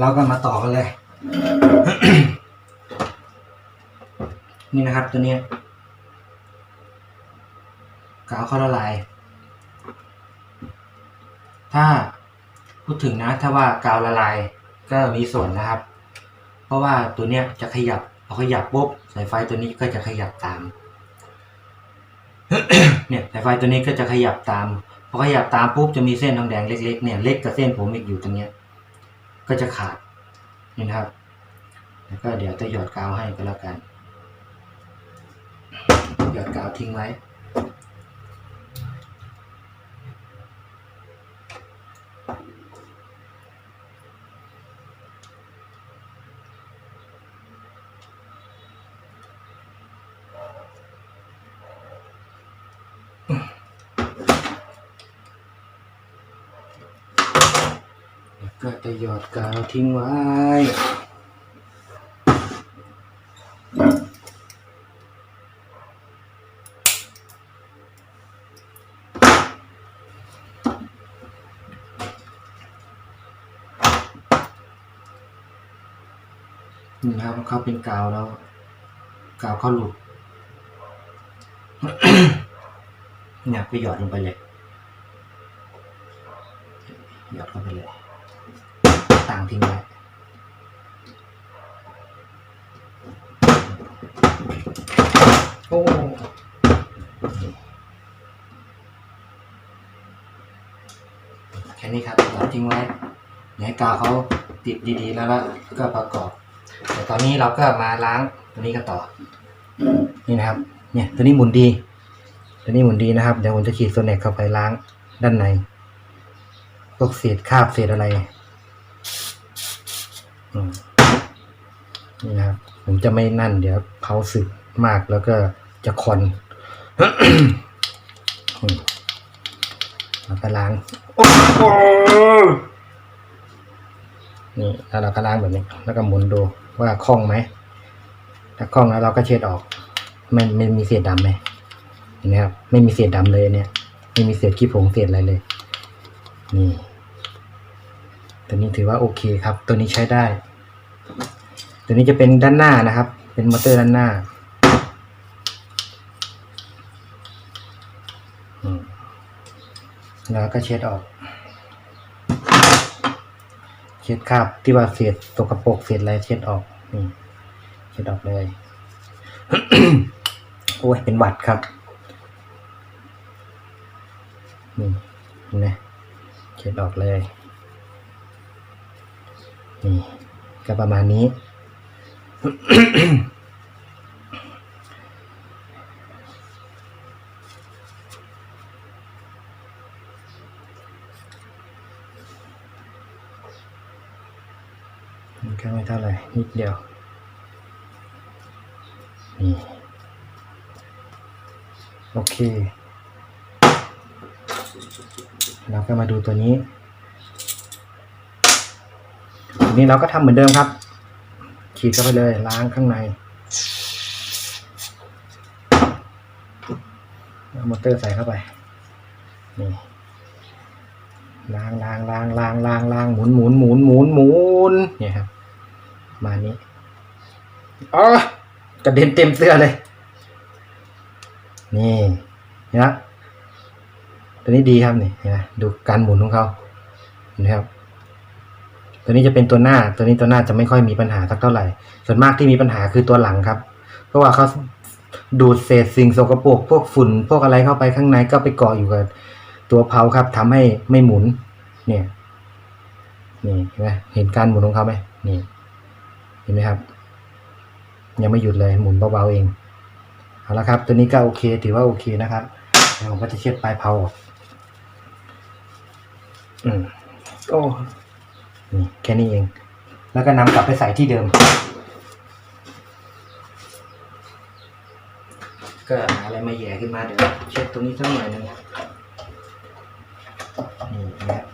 เราก็มาต่อกันเลย นี่นะครับตัวนี้กาวเข้าละลาย ถ้าพูดถึงนะ ถ้าว่ากาวละลายก็มีส่วนนะครับ เพราะว่าตัวเนี้ยจะขยับพอขยับปุ๊บสายไฟตัวนี้ก็จะขยับตาม เนี่ยสายไฟตัวนี้ก็จะขยับตามพอขยับตามปุ๊บจะมีเส้นทองแดงเล็กๆเนี่ยเล็กกับเส้นผมอีกอยู่ตรงเนี้ย ก็จะขาดนี่นะครับ แล้วก็เดี๋ยวจะหยอดกาวให้ก็แล้วกัน หยอดกาวทิ้งไว้ หยอดกาวทิ้งไว้ นี่ครับเขาเป็นกาวแล้ว กาวเขาหลุด เนี่ยก็หยอดลงไปเลยอดเข้าไปเลยต่างทิ้งไว้โอ้แค่นี้ครับหยอดทิ้งไว้เดี๋ยวให้ กาวเขาติดดีๆแล้วก็ประกอบ แต่ตอนนี้เราก็มาล้างตัวนี้กันต่อ นี่นะครับ เนี่ย ตัวนี้หมุนดี ตัวนี้หมุนดีนะครับ เดี๋ยวผมจะขีดโซเน็กเข้าไปล้างด้านใน พวกเศษคราบเศษอะไรนี่นะครับ ผมจะไม่นั่น เดี๋ยวเผาสึกมากแล้วก็จะคอนอืมแล้วก็ล้าง โอ้ นี่แล้วเราก็ล้างแบบนี้แล้วก็หมุนดูว่าคล่องไหมถ้าคล่องแล้วเราก็เช็ดออก ไม่ไม่มีเศษดำไหมเห็นไหมครับไม่มีเศษดำเลยเนี่ย ไม่มีเศษขี้ผงเศษอะไรเลย นี่ ตัวนี้ถือว่าโอเคครับ ตัวนี้ใช้ได้ ตัวนี้จะเป็นด้านหน้านะครับ เป็นมอเตอร์ด้านหน้าแล้วก็เช็ดออก เช็ดคราบที่ว่าเศษตกกรกเศษอะไรเช็ดออกนี่เช็ดออกเลยโอ้ยเป็นหวัดครับนี่เห็นไหมเช็ดออกเลยนี่ก็ประมาณนี้ก็ไม่เท่าไหร่ นิดเดียวนี่โอเค เราก็มาดูตัวนี้ทีนี้เราก็ทำเหมือนเดิมครับ ขีดเข้าไปเลยล้างข้างในเอามอเตอร์ใส่เข้าไปนี่ล้างล้างล้างล้างล้างล้างหมุนหมุนหมุนหมุนหมุนเนี่ยครับ มาณนี้อ๋อกระเด็นเต็มเสื้อเลย นี่นไหมตัวนี้ดีครับนี่เห็นไหมดูการหมุนของเขาเห็นไหมครับ ตัวนี้จะเป็นตัวหน้า ตัวนี้ตัวหน้าจะไม่ค่อยมีปัญหาสักเท่าไหร่ ส่วนมากที่มีปัญหาคือตัวหลังครับ เพราะว่าเขาดูดเศษสิ่งสกปรกพวกฝุ่น พวกอะไรเข้าไปข้างในก็ไปเกาะอยู่กับตัวเพาครับทำให้ไม่หมุน เนี่ย นี่เห็นไหมเห็นการหมุนของเขาไหมนี่ เห็นไหมครับ ยังไม่หยุดเลยหมุนเบาๆเองเอาละครับ ตัวนี้ก็โอเคถือว่าโอเคนะครับเดี๋ยวผมก็จะเช็ดปลายเพาออกอืมโอ้นี่แค่นี้เอง แล้วก็นำกลับไปใส่ที่เดิม ก็หาอะไรมาแหย่ขึ้นมาเดี๋ยวเช็ดตรงนี้สักหน่อยหนึงนี่นะครับ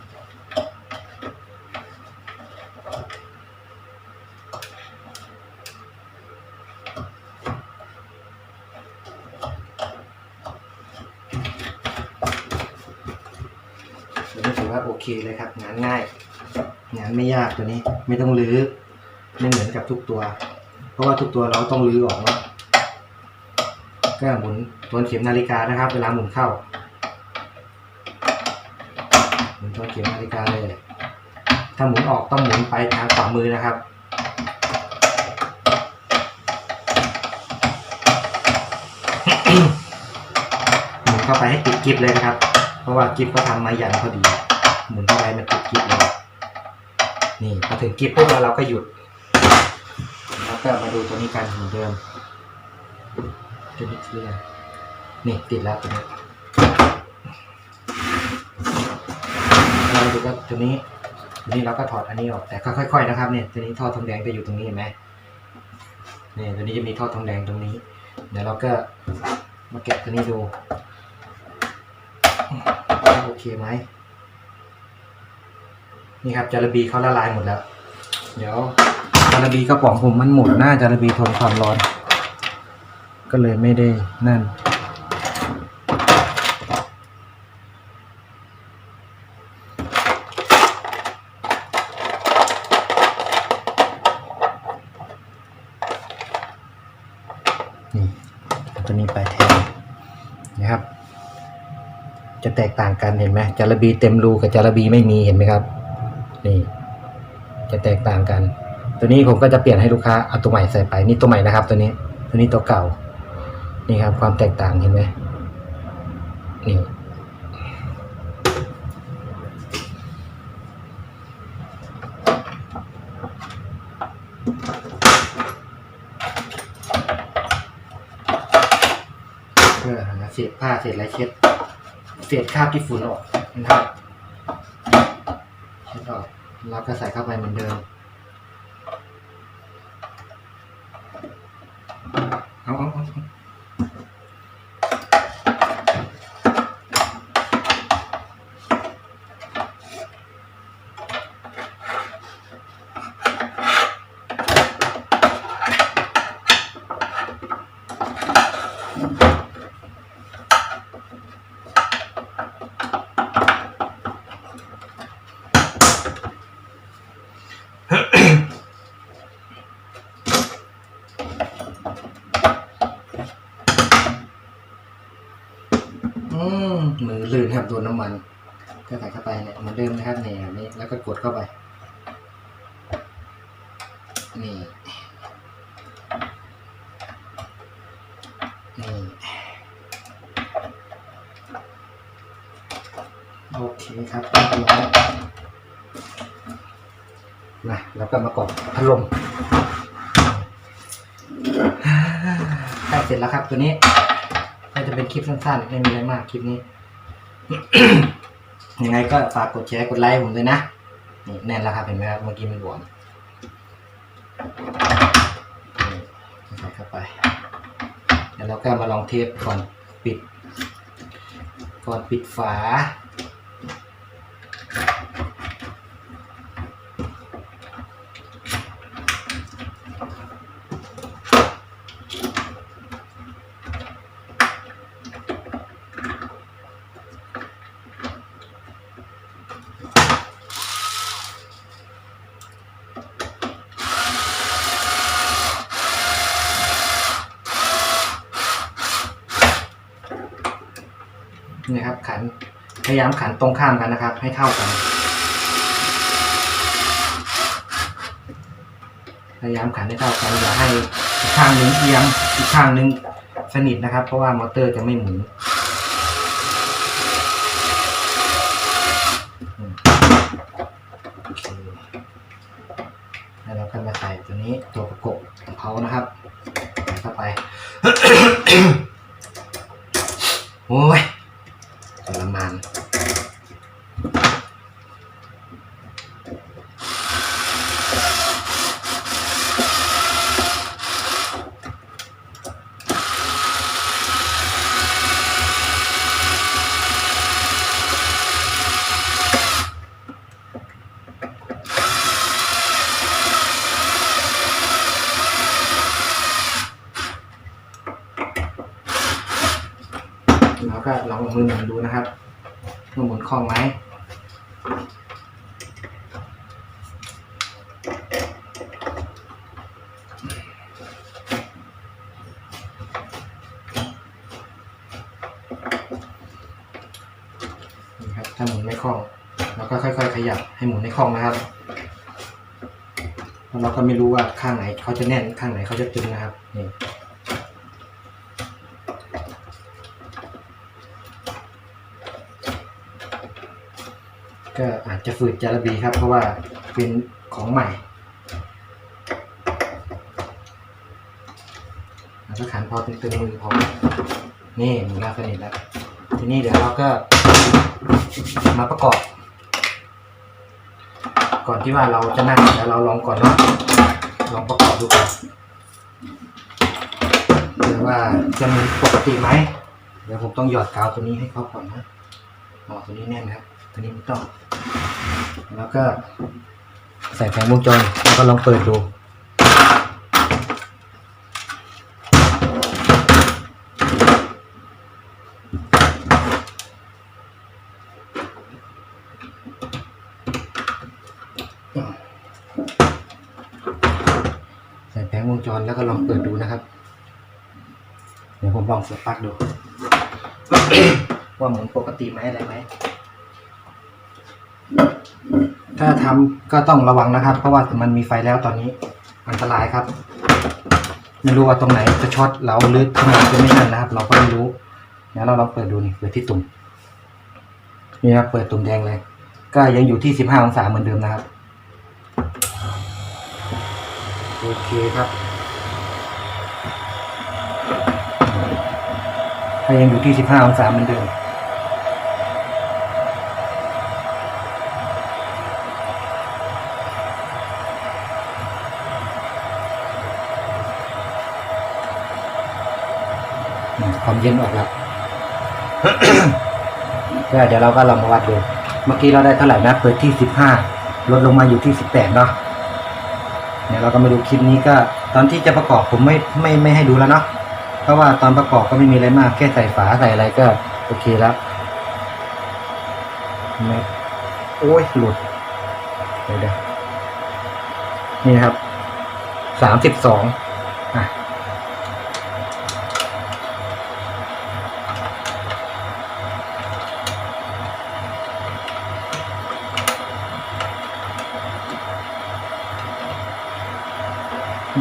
ตัวนี้ถือว่า โอเคเลยครับ งานง่าย งานไม่ยากตัวนี้ไม่ต้องรื้อไม่เหมือนกับทุกตัว เพราะว่าทุกตัวเราต้องรื้อออกเนาะก็หมุนทวนเข็มนาฬิกานะครับ เวลาหมุนเข้าหมุนทวนเข็มนาฬิกาเลย ถ้าหมุนออกต้องหมุนไปทางขวามือนะครับหมุนเข้าไปให้ติดกิฟเลยนะครับ เพราะว่ากิฟก็ทำมายันพอดี หมุนเข้าไปมันติดกิฟเลยนี่พอถึงกิฟปุ๊บแล้วเราก็หยุด แล้วก็มาดูตัวนี้กันเหมือนเดิมตัวนี้คืออะไรนี่ติดแล้วตัวนี้เราดูก็ตัวนี้ตัวนี้เราก็ถอดอันนี้ออกแต่ก็ค่อย ๆ นะครับเนี่ยตัวนี้ท่อทองแดงจะอยู่ตรงนี้เห็นไหมเนี่ยตัวนี้จะมีท่อทองแดงตรงนี้ เดี๋ยวเราก็มาแกะตัวนี้ดู โอเคไหม นี่ครับจาระบีเขาละลายหมดแล้ว เดี๋ยวจาระบีกระป๋องผมมันหมดหน้าจาระบีทนความร้อน ก็เลยไม่ได้นั่น นี่ตัวนี้ไปแทนนะครับ จะแตกต่างกันเห็นไหมจาระบีเต็มรูกับจาระบีไม่มีเห็นไหมครับ นี่จะแตกต่างกัน ตัวนี้ผมก็จะเปลี่ยนให้ลูกค้าเอาตัวใหม่ใส่ไปนี่ตัวใหม่นะครับ ตัวนี้ตัวนี้ตัวเก่า นี่ครับ ความแตกต่างเห็นไหมนี่เพื่อหาเศษผ้าเศษอะไรเช็ดเศษคราบที่ฝุ่นออกนะครับเช็ดออกแล้ว ก็ใส่เข้าไปเหมือนเดิม เอาเอาเอาเอาอืมมื อลื่นครับโดนน้ำมันก็ใส่เข้าไปเนี่ยเหมือนเดิมนะครับเนี่ยแบบนี้แล้วก็กดเข้าไป นี่ นี่ โอเคครับเรียบร้อยนะแล้วก็มากดพัดลมใกล้เสร็จแล้วครับตัวนี้ก็จะเป็นคลิปสั้นๆ ไม่มีอะไรมากคลิปนี้ ยังไงก็ฝากกดแชร์กดไลค์ผมด้วยนะนี่แน่นแล้วครับเห็นไหมครับเมื่อกี้มันบวมใส่เข้าไปเดี๋ยวเราก็มาลองเทปก่อนปิด ก่อนปิดฝา นี่ครับ ขัน พยายามขันตรงข้ามกันนะครับ ให้เท่ากัน พยายามขันให้เท่ากันอย่าให้อีกข้างหนึ่งเอียงอีกข้างหนึ่งสนิทนะครับ เพราะว่ามอเตอร์จะไม่หมุนแล้วเราก็มาใส่ตัวนี้ตัวประกบของเขานะครับใส่เข้าไป โอ้ยทรมาน แล้วก็ลองเอามือหมุนดูนะครับมือหมุนคล่องไหม ครับ ถ้าหมุนไม่คล่องเราก็ค่อย ๆ ขยับให้หมุนให้คล่องนะครับแล้วเราก็ไม่รู้ว่าข้างไหนเขาจะแน่นข้างไหนเขาจะตึงนะครับนี่ก็อาจจะฝืดจาระบีครับ เพราะว่าเป็นของใหม่แล้วก็ขันพอตึงๆมือพอนี่หมุนแล้วสนิทแล้วทีนี้เดี๋ยวเราก็ มาประกอบ ก่อนที่ว่าเราจะนั่งเดี๋ยวเราลองก่อนเนาะลองประกอบดูก่อนเดี๋ยวว่าจะมีปกติไหมเดี๋ยวผมต้องหยอดกาวตัวนี้ให้เขาก่อนนะอ๋อตัวนี้แน่นครับตัวนี้ไม่ต้อง แล้วก็ใส่แผงวงจรแล้วก็ลองเปิดดู ใส่แผงวงจรแล้วก็ลองเปิดดูนะครับ เดี๋ยวผม ลองสปักดู ว่าหมุนปกติไหมอะไรไหม ถ้าทำก็ต้องระวังนะครับ เพราะว่ามันมีไฟแล้วตอนนี้ อันตรายครับ ไม่รู้ว่าตรงไหนจะช็อตเราหรือข้างหลังจะไม่นั่นนะครับ เราก็ไม่รู้เดี๋ยวเราลองเปิดดูนี่เปิดที่ตุ่มนี่ครับเปิดตุ่มแดงเลย ก็ยังอยู่ที่สิบห้าองศาเหมือนเดิมนะครับ โอเคครับ ถ้ายังอยู่ที่สิบห้าองศาเหมือนเดิมอืมความเย็นออกแล้วก็เดี๋ยวเราก็ลองมาวัดดู เมื่อกี้เราได้เท่าไหร่นะ เปิดที่สิบห้าลดลงมาอยู่ที่สิบแปดเนาะเดี๋ยวเราก็มาดูคลิปนี้ก็ ตอนที่จะประกอบผมไม่ไม่ไม่ให้ดูแล้วเนาะ เพราะว่าตอนประกอบก็ไม่มีอะไรมาก แค่ใส่ฝาใส่อะไรก็โอเคแล้วไม่โอ้ยหลุดเดี๋ยวเดี๋ยวนี่ครับ สามสิบสองอะ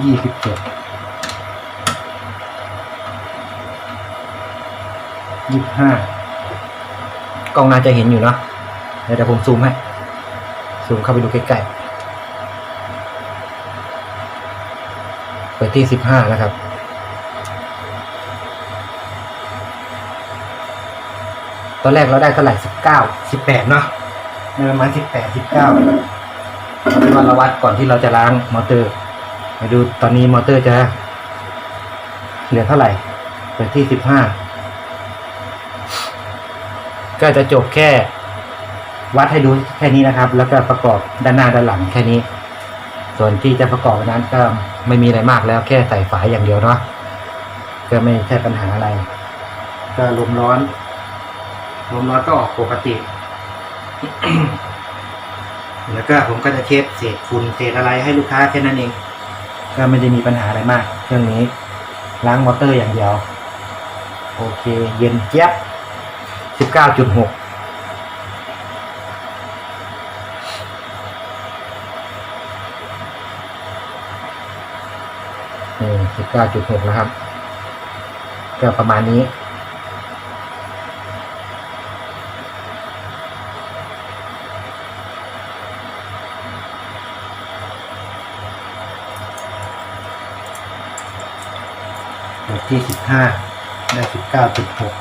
ยี่สิบเจ็ด ยี่สิบห้ากล้องน่าจะเห็นอยู่เนาะเดี๋ยวเดี๋ยวผมซูมให้ซูมเข้าไปดูใกล้ๆเปิดที่สิบห้านะครับตอนแรกเราได้เท่าไหร่สิบเก้าสิบแปดเนาะในประมาณสิบแปดสิบเก้าเอาเป็นว่าเราวัดก่อนที่เราจะล้างมอเตอร์มาดูตอนนี้มอเตอร์จะเหลือเท่าไหร่เปิดที่สิบห้า ก็จะจบแค่วัดให้ดูแค่นี้นะครับ แล้วก็ประกอบด้านหน้าด้านหลังแค่นี้ ส่วนที่จะประกอบนั้นก็ไม่มีอะไรมากแล้วแค่ใส่ฝายอย่างเดียวเนาะก็ไม่ใช่ปัญหาอะไร ก็ลมร้อนลมร้อนก็ออกปกติ แล้วก็ผมก็จะเทปเศษฝุ่นเศษอะไรให้ลูกค้าแค่นั้นเอง ก็ไม่ได้มีปัญหาอะไรมาก เครื่องนี้ล้างมอเตอร์อย่างเดียว โอเค เย็นเจี๊ยบ สิบเก้าจุดหกนี่สิบเก้าจุดหกนะครับ ก็ประมาณนี้ ที่สิบห้าได้สิบเก้าจุดหก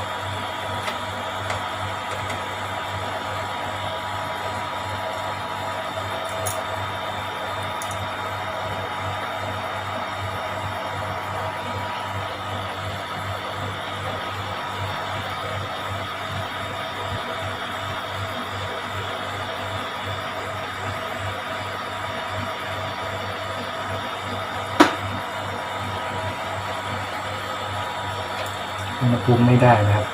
อุณหภูมิไม่ได้นะครับ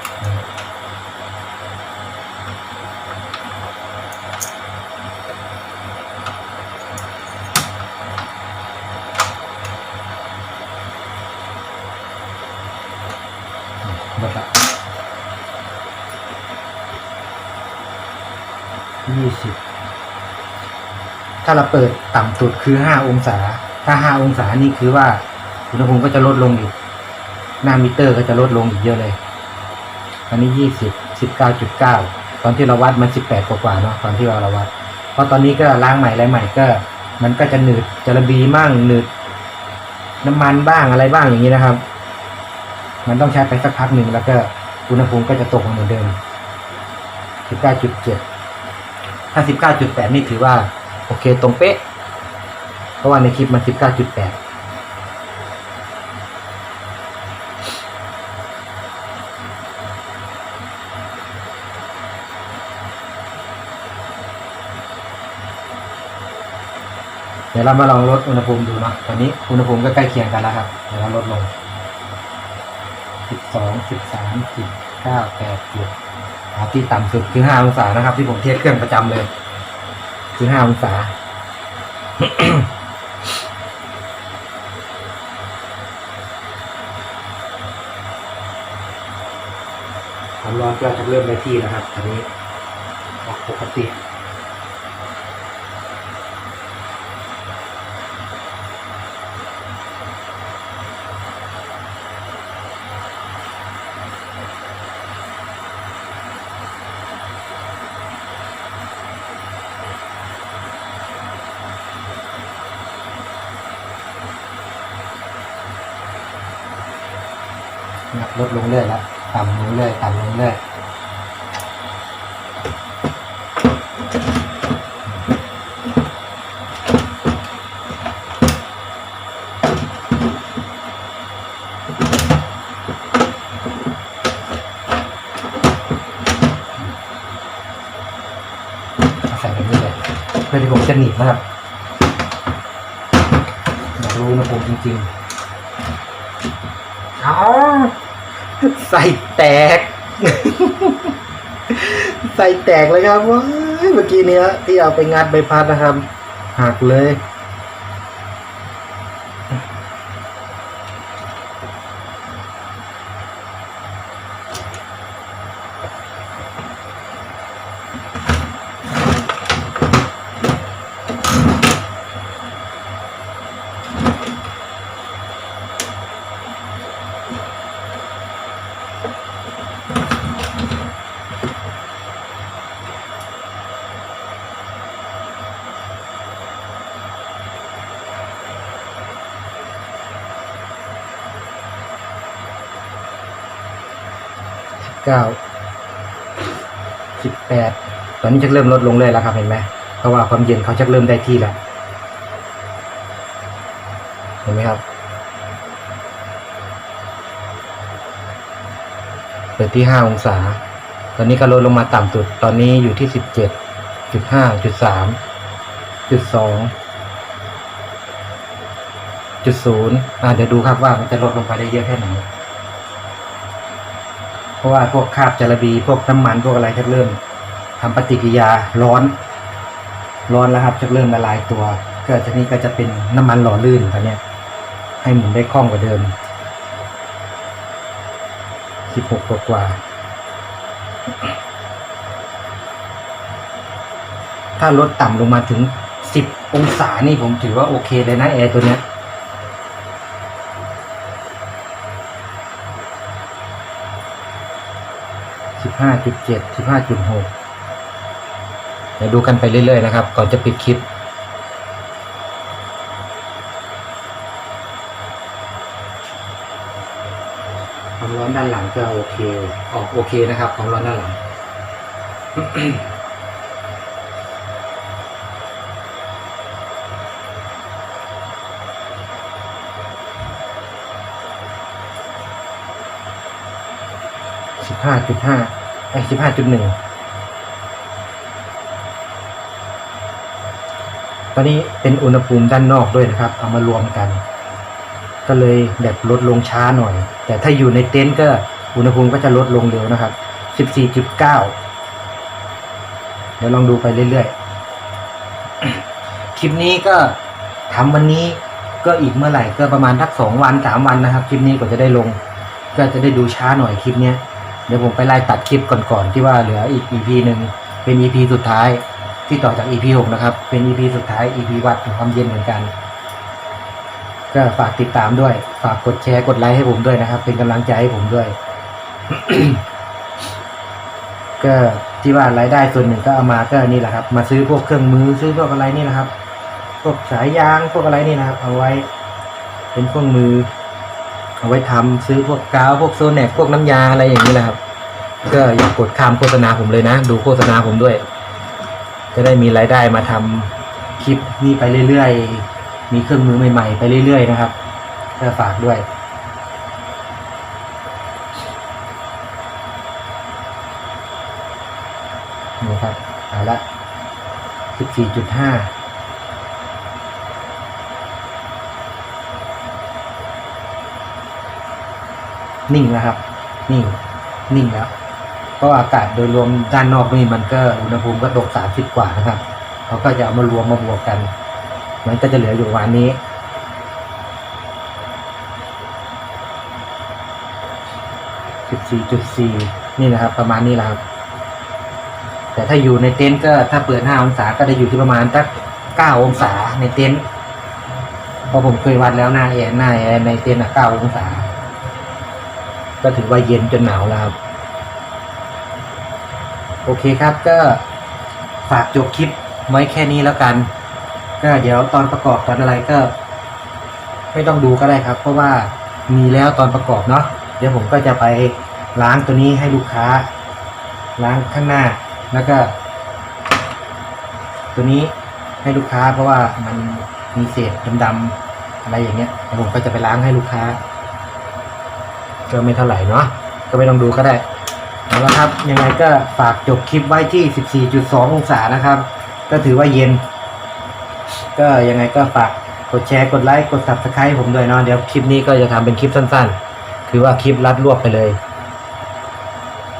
หมดละยี่สิบถ้าเราเปิดต่ำสุดคือห้าองศา ถ้าห้าองศานี่คือว่าอุณหภูมิก็จะลดลงอีก หน้ามิเตอร์ก็จะลดลงอีกเยอะเลยตอนนี้ยี่สิบสิบเก้าจุดเก้าตอนที่เราวัดมันสิบแปดกว่าเนาะตอนที่เราเราวัด เพราะตอนนี้ก็ล้างใหม่อะไรใหม่ก็ มันก็จะหนืดจะระบีมั่งหนืดน้ำมันบ้างอะไรบ้างอย่างนี้นะครับ มันต้องใช้ไปสักพักหนึ่งแล้วก็อุณหภูมิก็จะตกมาเหมือนเดิมสิบเก้าจุดเจ็ดถ้าสิบเก้าจุดแปดนี่ถือว่า โอเคตรงเป๊ะ เพราะว่าในคลิปมันสิบเก้าจุดแปด เดี๋ยวเรามาลองลดอุณหภูมิดูเนาะตอนนี้อุณหภูมิก็ใกล้เคียงกันแล้วครับ เดี๋ยวเราลดลงสิบสองสิบสามสิบเก้าแปดจ็ดที่ต่ำสุดคือห้าองศานะครับ ที่ผมเทสเครื่องประจำเลย คือห้าองศาความร้อนก็จะเริ่มได้ที่แล้วครับ ตอนนี้ปกติ ลดลงเรื่อยแล้วต่ำลงเรื่อยต่ำลงเรื่อย ใส่แตก ใส่แตกเลยครับว้าเมื่อกี้เนี้ยที่เอาไปงัดใบพัดนะครับ หักเลย สิบแปดตอนนี้จะเริ่มลดลงเลยแล้วครับเห็นไหมเพราะว่าความเย็นเขาจะเริ่มได้ที่แล้วเห็นไหมครับเปิดที่ห้าองศา ตอนนี้ก็ลดลงมาต่ำสุด ตอนนี้อยู่ที่สิบเจ็ดจุดห้าจุดสามจุดสองจุดศูนย์อ่าเดี๋ยวดูครับว่ามันจะลดลงไปได้เยอะแค่ไหน ราะว่าพวกคาบจาระบี พวกน้ำมันพวกอะไรจะเริ่มทำปฏิกิริยาร้อน ร้อนแล้วครับจะเริ่มละลายตัว ก็จากนี้ก็จะเป็นน้ำมันหล่อลื่นครับเนี่ยให้หมุนได้คล่องกว่าเดิมสิบหกกว่าถ้าลดต่ำลงมาถึงสิบองศานี่ผมถือว่าโอเคเลยนะแอร์ตัวเนี้ย ห้าจุดเจ็ดสิบห้าจุดหกเดี๋ยวดูกันไปเรื่อยๆนะครับ ก่อนจะปิดคลิปความร้อนด้านหลังก็โอเค ออกโอเคนะครับ ความร้อนด้านหลังสิบห้าจุดห้า สิบห้าจุดหนึ่งตอนนี้เป็นอุณหภูมิด้านนอกด้วยนะครับ เอามารวมกัน ก็เลยแบบลดลงช้าหน่อย แต่ถ้าอยู่ในเต็นท์ก็อุณหภูมิก็จะลดลงเร็วนะครับ14.9เดี๋ยวลองดูไปเรื่อยๆ คลิปนี้ก็ทำวันนี้ก็อีกเมื่อไหร่ก็ประมาณทักสองวันสามวันนะครับ คลิปนี้กว่าจะได้ลง ก็จะได้ดูช้าหน่อยคลิปเนี้ย เดี๋ยวผมไปไล่ตัดคลิปก่อนๆที่ว่าเหลืออีก EP หนึ่งเป็น EP สุดท้ายที่ต่อจาก EP 6นะครับ เป็น EP สุดท้าย EP วัดความเย็นเหมือนกัน ก็ฝากติดตามด้วย ฝากกดแชร์กดไลค์ให้ผมด้วยนะครับ เป็นกำลังใจให้ผมด้วย ก็ที่ว่ารายได้ส่วนหนึ่งก็เอามาก็นี่แหละครับ มาซื้อพวกเครื่องมือซื้อพวกอะไรนี่นะครับ พวกสายยางพวกอะไรนี่นะครับ เอาไว้ เป็นเครื่องมือ เอาไว้ทำซื้อพวกกาวพวกโซเน็ตพวกน้ำยาอะไรอย่างนี้แหละครับ ก็อย่ากดคามโฆษณาผมเลยนะ ดูโฆษณาผมด้วย จะได้มีรายได้มาทำคลิปนี้ไปเรื่อยๆ มีเครื่องมือใหม่ๆ ไปเรื่อยๆ นะครับก็ฝากด้วยนี่ครับเอาละ14.5 นิ่งแล้วครับ นิ่ง นิ่งแล้ว เพราะอากาศโดยรวมด้านนอกนี่มันก็อุณหภูมิก็ตกสามสิบกว่านะครับ เขาก็จะเอามารวมมาบวกกัน มันก็จะเหลืออยู่วันนี้สิบสี่จุดสี่นี่นะครับ ประมาณนี้แหละครับ แต่ถ้าอยู่ในเต็นท์ก็ถ้าเปิดห้าองศาก็จะอยู่ที่ประมาณสักเก้าองศาในเต็นท์เพราะผมเคยวัดแล้วหน้าแอร์หน้าแอร์ในเต็นท์อะเก้าองศา ก็ถือว่าเย็นจนหนาวแล้วครับโอเคครับก็ฝากจบคลิปไว้แค่นี้แล้วกัน ก็เดี๋ยวตอนประกอบตอนอะไรก็ ไม่ต้องดูก็ได้ครับ เพราะว่ามีแล้วตอนประกอบเนาะเดี๋ยวผมก็จะไปล้างตัวนี้ให้ลูกค้า ล้างข้างหน้าแล้วก็ ตัวนี้ให้ลูกค้าเพราะว่ามันมีเศษดำๆอะไรอย่างเงี้ยเดี๋ยวผมก็จะไปล้างให้ลูกค้า ก็ไม่เท่าไหร่เนาะก็ไม่ต้องดูก็ได้เอาละครับ ยังไงก็ฝากจบคลิปไว้ที่ 14.2 องศานะครับ ก็ถือว่าเย็น ก็ยังไงก็ฝากกดแชร์กดไลค์กด subscribe ผมด้วยเนาะเดี๋ยวคลิปนี้ก็จะทำเป็นคลิปสั้นๆ คือว่าคลิปรัดรวบไปเลย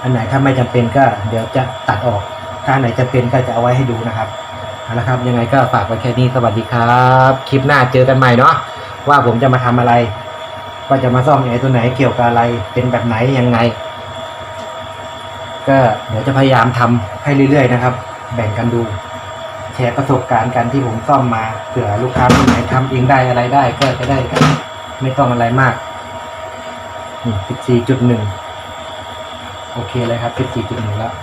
อันไหนถ้าไม่จำเป็นก็เดี๋ยวจะตัดออก ถ้าไหนจำเป็นก็จะเอาไว้ให้ดูนะครับเอาละครับ ยังไงก็ฝากไว้แค่นี้สวัสดีครับ คลิปหน้าเจอกันใหม่เนาะว่าผมจะมาทำอะไร ว่าจะมาซ่อมแอร์ตัวไหนเกี่ยวกับอะไรเป็นแบบไหนยังไง ก็เดี๋ยวจะพยายามทำให้เรื่อยๆนะครับ แบ่งกันดู แชร์ประสบการณ์กันที่ผมซ่อมมาเผื่อลูกค้าคนไหนทำเองได้อะไรได้ก็จะได้ไม่ต้องอะไรมากนี่สิบสี่จุดหนึ่งโอเคเลยครับสิบสี่จุดหนึ่งแล้ว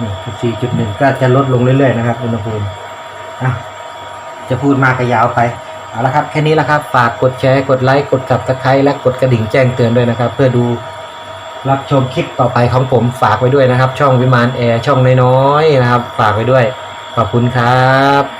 นี่สิบสี่จุดหนึ่งก็จะลดลงเรื่อยๆนะครับอุณหภูมิ อะจะพูดมากก็ยาวไปเอาละครับแค่นี้ละครับ ฝากกดแชร์กดไลค์กดกับตะไคร้และกดกระดิ่งแจ้งเตือนด้วยนะครับ เพื่อดูรับชมคลิปต่อไปของผมฝากไว้ด้วยนะครับ ช่องวิมานแอร์ช่องน้อยๆนะครับ ฝากไว้ด้วย ขอบคุณครับ